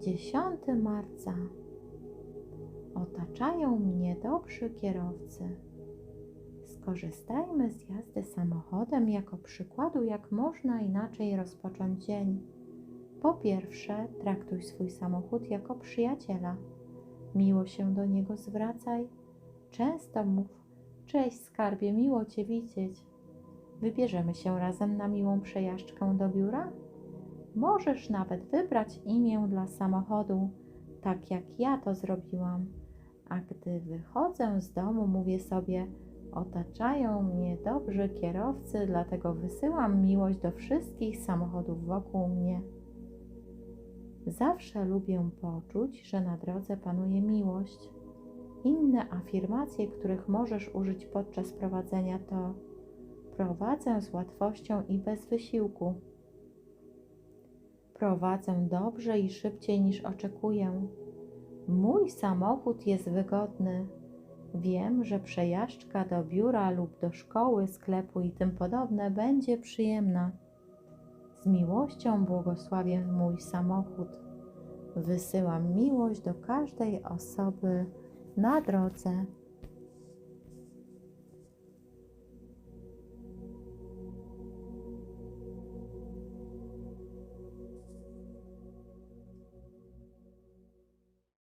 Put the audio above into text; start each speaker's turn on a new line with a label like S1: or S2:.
S1: 10 marca. Otaczają mnie dobrzy kierowcy. Skorzystajmy z jazdy samochodem jako przykładu, jak można inaczej rozpocząć dzień. Po pierwsze, traktuj swój samochód jako przyjaciela. Miło się do niego zwracaj. Często mów: Cześć, skarbie, miło Cię widzieć. Wybierzemy się razem na miłą przejażdżkę do biura? Możesz nawet wybrać imię dla samochodu, tak jak ja to zrobiłam. A gdy wychodzę z domu, mówię sobie: Otaczają mnie dobrzy kierowcy, dlatego wysyłam miłość do wszystkich samochodów wokół mnie. Zawsze lubię poczuć, że na drodze panuje miłość. Inne afirmacje, których możesz użyć podczas prowadzenia to prowadzę z łatwością i bez wysiłku. Prowadzę dobrze i szybciej niż oczekuję. Mój samochód jest wygodny. Wiem, że przejażdżka do biura lub do szkoły, sklepu i tym podobne będzie przyjemna. Z miłością błogosławię mój samochód. Wysyłam miłość do każdej osoby na drodze.